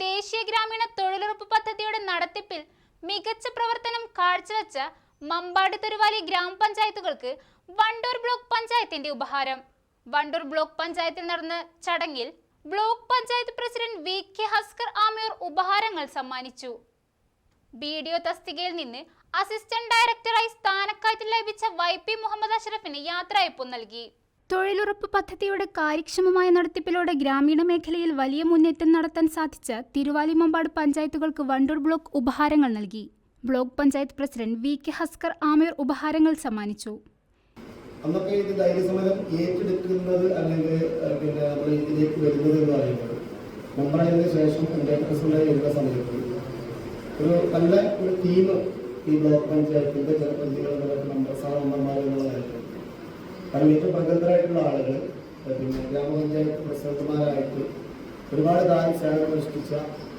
ദേശീയ ഗ്രാമീണ തൊഴിലുറപ്പ് പദ്ധതിയുടെ നടത്തിപ്പിൽ മികച്ച പ്രവർത്തനം കാഴ്ചവെച്ച മമ്പാട് തെരുവാലി ഗ്രാമപഞ്ചായത്തുകൾക്ക് വണ്ടൂർ ബ്ലോക്ക് പഞ്ചായത്തിന്റെ ഉപഹാരം. വണ്ടൂർ ബ്ലോക്ക് പഞ്ചായത്തിൽ നടന്ന ചടങ്ങിൽ block panchayat president V K Haskar Amiyur ഉപഹാരങ്ങൾ സമ്മാനിച്ചു. ബി ഡി ഒ തസ്തികയിൽ നിന്ന് അസിസ്റ്റന്റ് ഡയറക്ടറായി സ്ഥാനക്കയറ്റം ലഭിച്ച വൈ പി മുഹമ്മദ് അഷറഫിന് യാത്രയപ്പ് നൽകി. തൊഴിലുറപ്പ് പദ്ധതിയുടെ കാര്യക്ഷമമായ നടത്തിപ്പിലൂടെ ഗ്രാമീണ മേഖലയിൽ വലിയ മുന്നേറ്റം നടത്താൻ സാധിച്ച തിരുവാലിമമ്പാട് പഞ്ചായത്തുകൾക്ക് വണ്ടൂർ ബ്ലോക്ക് ഉപഹാരങ്ങൾ നൽകി. Block panchayat president V K Haskar Ameer ഉപഹാരങ്ങൾ സമ്മാനിച്ചു. അന്നൊക്കെ ഇത് ധൈര്യസമരം ഏറ്റെടുക്കുന്നത് അല്ലെങ്കിൽ പിന്നെ നമ്മൾ ഇതിലേക്ക് വരുന്നത് എന്ന് പറയുന്നത് മുമ്പായതിനു ശേഷം പഞ്ചായത്ത് പ്രസിഡന്റായി വരുന്ന സമയത്ത് ഒരു നല്ല ഒരു ടീം ഈ ബ്ലോക്ക് പഞ്ചായത്തിന്റെ ജനപ്രതിനിധികൾ മെമ്പർ സാർ മെമ്പർമാർ കാരണം ഏറ്റവും പ്രഗത്ഭരായിട്ടുള്ള ആളുകൾ പിന്നെ ഗ്രാമപഞ്ചായത്ത് പ്രസിഡന്റുമാരായിട്ട് ഒരുപാട് കാലം സേവനം അനുഷ്ഠിച്ച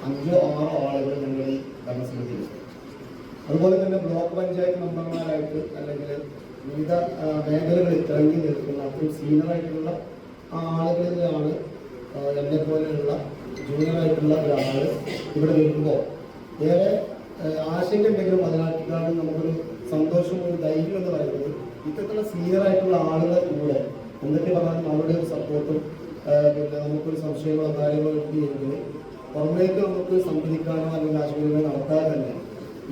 അഞ്ചോ ആറോ ആളുകൾ ഞങ്ങൾ ഈ അതുപോലെ തന്നെ ബ്ലോക്ക് പഞ്ചായത്ത് മെമ്പർമാരായിട്ട് അല്ലെങ്കിൽ വിവിധ മേഖലകളിൽ തിളങ്ങി നിൽക്കുന്ന അത്രയും സീനിയറായിട്ടുള്ള ആളുകളിലാണ് എന്നെ പോലെയുള്ള ജൂനിയറായിട്ടുള്ള ഒരാൾ ഇവിടെ നിൽക്കുമ്പോൾ. ഏറെ ആശങ്ക ഉണ്ടെങ്കിലും അതിനാട്ടിലാണ് നമുക്കൊരു സന്തോഷവും ഒരു ധൈര്യം എന്ന് പറയുന്നത് ഇത്തരത്തിലുള്ള സീനിയർ ആയിട്ടുള്ള ആളുകളെ കൂടെ എന്തൊക്കെ പറഞ്ഞാലും അവരുടെ ഒരു സപ്പോർട്ടും പിന്നെ നമുക്കൊരു സംശയങ്ങളോ കാര്യങ്ങളോ കിട്ടിയെങ്കിൽ പുറമേക്ക് നമുക്ക് സംവദിക്കാനോ അല്ലെങ്കിൽ ആശുപത്രികളോ നടത്താതെ തന്നെ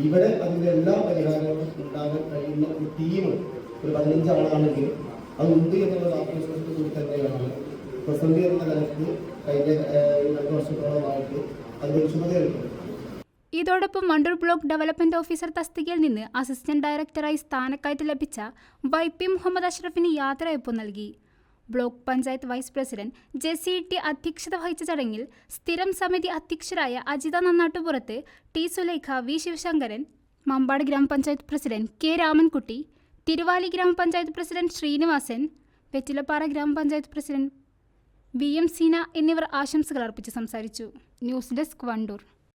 ഇവിടെ അതിന്റെ എല്ലാ പരിഹാരങ്ങളും ഉണ്ടാകാൻ കഴിയുന്ന ഒരു ടീം ഒരു പതിനഞ്ച് ആളാണെങ്കിൽ അത് ഉണ്ട് എന്നുള്ള ആത്മവിശ്വാസത്തിൽ കൂടി തന്നെയാണ്. പ്രസന്ധി എന്ന നിലയ്ക്ക് കഴിഞ്ഞ രണ്ട് വർഷത്തോളമായിട്ട് അതിന്റെ ചുമതലയെടുക്കുന്നത് ഇതോടൊപ്പം വണ്ടൂർ ബ്ലോക്ക് ഡെവലപ്മെന്റ് ഓഫീസർ തസ്തികയിൽ നിന്ന് അസിസ്റ്റന്റ് ഡയറക്ടറായി സ്ഥാനക്കയറ്റം ലഭിച്ച വൈ പി മുഹമ്മദ് അഷ്റഫിന് യാത്രയപ്പ് നൽകി. Block panchayat vice president Jessy T അധ്യക്ഷത വഹിച്ച ചടങ്ങിൽ സ്ഥിരം സമിതി അധ്യക്ഷരായ അജിത നന്നാട്ടുപുറത്ത് ടി സുലൈഖ വി ശിവശങ്കരൻ മമ്പാട് ഗ്രാമപഞ്ചായത്ത് പ്രസിഡന്റ് കെ രാമൻകുട്ടി തിരുവാലി ഗ്രാമപഞ്ചായത്ത് പ്രസിഡന്റ് ശ്രീനിവാസൻ വെറ്റിലപ്പാറ ഗ്രാമപഞ്ചായത്ത് പ്രസിഡന്റ് വി എം സീന എന്നിവർ ആശംസകൾ അർപ്പിച്ച് സംസാരിച്ചു. News desk Wandoor.